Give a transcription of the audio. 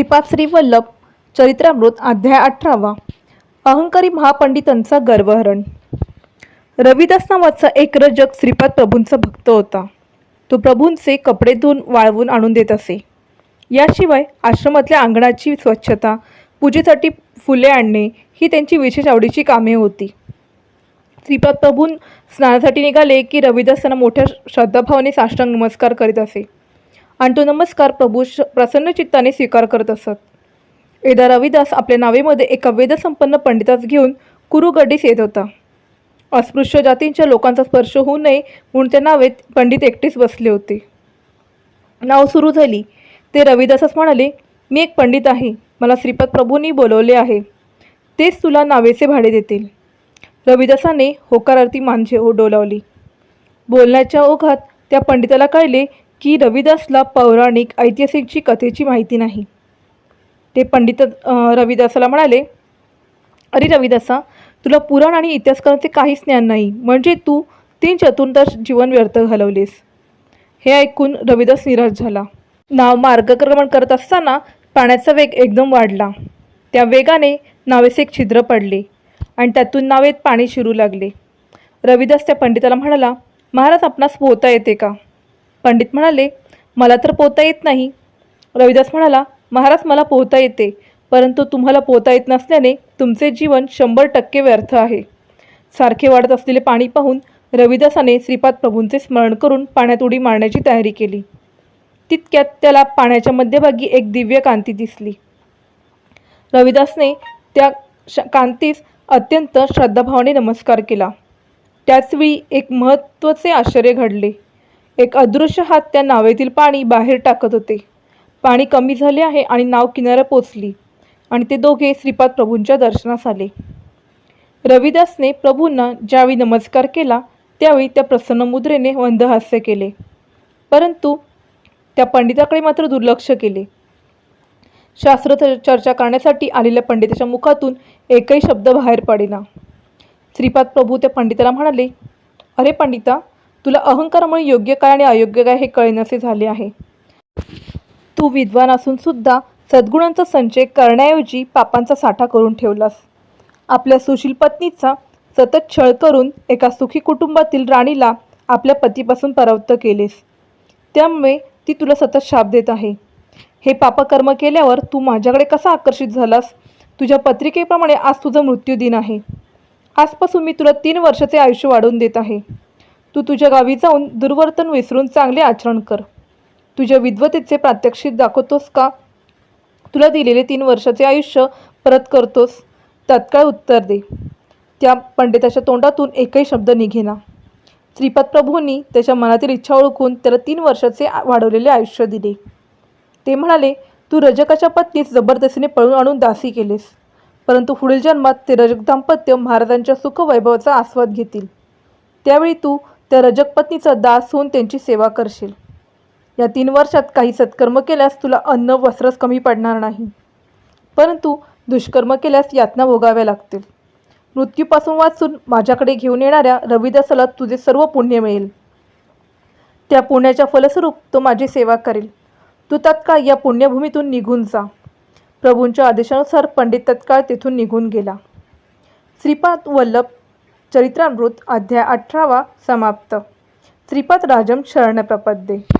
श्रीपाद श्री वल्लभ चरित्रामृत अध्याय अठरावा. अहंकारी महापंडितांचा गर्वहरण. रविदास नावाचा एक रजक श्रीपाद प्रभूंचा भक्त होता. तो प्रभूंचे कपडे धुवून वाळवून आणून देत असे. याशिवाय आश्रमातल्या अंगणाची स्वच्छता पूजेसाठी फुले आणणे ही त्यांची विशेष आवडीची कामे होती. श्रीपाद प्रभूं स्नानासाठी निघाले की रविदास त्यांना मोठ्या श्रद्धाभावाने साष्टांग नमस्कार करीत असे. आणि तो नमस्कार प्रभू श प्रसन्न चित्ताने स्वीकार करत असत. एकदा रविदास आपल्या नावेमध्ये एका वेदसंपन्न पंडितास घेऊन कुरुगड्डीस येत होता. अस्पृश्य जातींच्या लोकांचा स्पर्श होऊ नये म्हणून त्या नावेत पंडित एकटेच बसले होते. नाव सुरू झाली. ते रविदासच म्हणाले मी एक पंडित आहे. मला श्रीपाद प्रभूंनी बोलवले आहे. तेच तुला नावेचे भाडे देतील. रविदासाने होकारार्थी मांजे ओ डोलावली बोलण्याच्या ओघात त्या पंडिताला कळले की रविदासला पौराणिक ऐतिहासिकची कथेची माहिती नाही. ते पंडित रविदासाला म्हणाले अरे रविदासा तुला पुराण आणि इतिहासकारांचे काहीच ज्ञान नाही. म्हणजे तू तीन चतुर्दश जीवन व्यर्थ घालवलेस. हे ऐकून रविदास निराश झाला. नाव मार्गक्रमण करत असताना पाण्याचा वेग एकदम वाढला. त्या वेगाने नावेस एक छिद्र पडले आणि त्यातून नावेत पाणी शिरू लागले. रविदास त्या पंडिताला म्हणाला महाराज आपणास पोहता येते का? पंडित म्हणाले मला तर पोहता येत नाही. रविदास म्हणाला महाराज मला पोहता येते परंतु तुम्हाला पोहता येत नसल्याने तुमचे जीवन शंभर टक्के व्यर्थ आहे. सारखे वाढत असलेले पाणी पाहून रविदासाने श्रीपाद प्रभूंचे स्मरण करून पाण्यात उडी मारण्याची तयारी केली. तितक्यात त्याला पाण्याच्या मध्यभागी एक दिव्य कांती दिसली. रविदासने त्या श कांतीस अत्यंत श्रद्धाभावाने नमस्कार केला. त्याचवेळी एक महत्त्वाचे आश्चर्य घडले. एक अदृश्य हात त्या नावेतील पाणी बाहेर टाकत होते. पाणी कमी झाले आहे आणि नाव किनाऱ्या पोचली आणि ते दोघे श्रीपाद प्रभूंच्या दर्शनास आले. रविदासने प्रभूंना ज्यावेळी नमस्कार केला त्यावेळी त्या प्रसन्न मुद्रेने केले. परंतु त्या पंडिताकडे मात्र दुर्लक्ष केले. शास्त्र च- चर्चा करण्यासाठी आलेल्या पंडिताच्या मुखातून एकही शब्द बाहेर पडेना. श्रीपाद प्रभू त्या पंडिताला म्हणाले अरे पंडिता तुला अहंकारामुळे योग्य काय आणि अयोग्य काय हे कळेनसे झाले आहे. तू विद्वान असून सुद्धा सद्गुणांचा संचय करण्याऐवजी पापांचा साठा करून ठेवलास. आपल्या सुशील पत्नीचा सतत छळ करून एका सुखी कुटुंबातील राणीला आपल्या पतीपासून परावृत्त केलेस. त्यामुळे ती तुला सतत शाप देत आहे. हे पापकर्म केल्यावर तू माझ्याकडे कसा आकर्षित झालास? तुझ्या पत्रिकेप्रमाणे आज तुझा मृत्यूदिन आहे. आजपासून मी तुला तीन वर्षाचे आयुष्य वाढवून देत आहे. तू तुझ्या गावी जाऊन दुर्वर्तन विसरून चांगले आचरण कर. तुझ्या विद्वतेचे प्रात्यक्षिक दाखवतोस का? तुला दिलेले तीन वर्षाचे आयुष्य परत करतोस. तत्काळ उत्तर दे. त्या पंडिताच्या तोंडातून एकही शब्द निघेना. श्रीपाद प्रभूंनी त्याच्या मनातील इच्छा ओळखून त्याला तीन वर्षाचे वाढवलेले आयुष्य दिले. ते म्हणाले तू रजकाच्या पत्नीस जबरदस्तीने पळून आणून दासी केलेस. परंतु पुढील जन्मात ते रजक दाम्पत्य महाराजांच्या सुखवैभवाचा आस्वाद घेतील. त्यावेळी तू त्या रजकपत्नीचा दास होऊन त्यांची सेवा करशील. या तीन वर्षात काही सत्कर्म केल्यास तुला अन्न वस्त्रच कमी पडणार नाही. परंतु दुष्कर्म केल्यास यातना भोगाव्या लागतील. मृत्यूपासून वाचून माझ्याकडे घेऊन येणाऱ्या रविदासाला तुझे सर्व पुण्य मिळेल. त्या पुण्याच्या फलस्वरूप तो माझी सेवा करेल. तू तत्काळ या पुण्यभूमीतून निघून जा. प्रभूंच्या आदेशानुसार पंडित तत्काळ तेथून निघून गेला. श्रीपाद वल्लभ चरित्रामृत अध्याय अठरावा समाप्त. श्रीपाद राजम शरणप्रपद्ये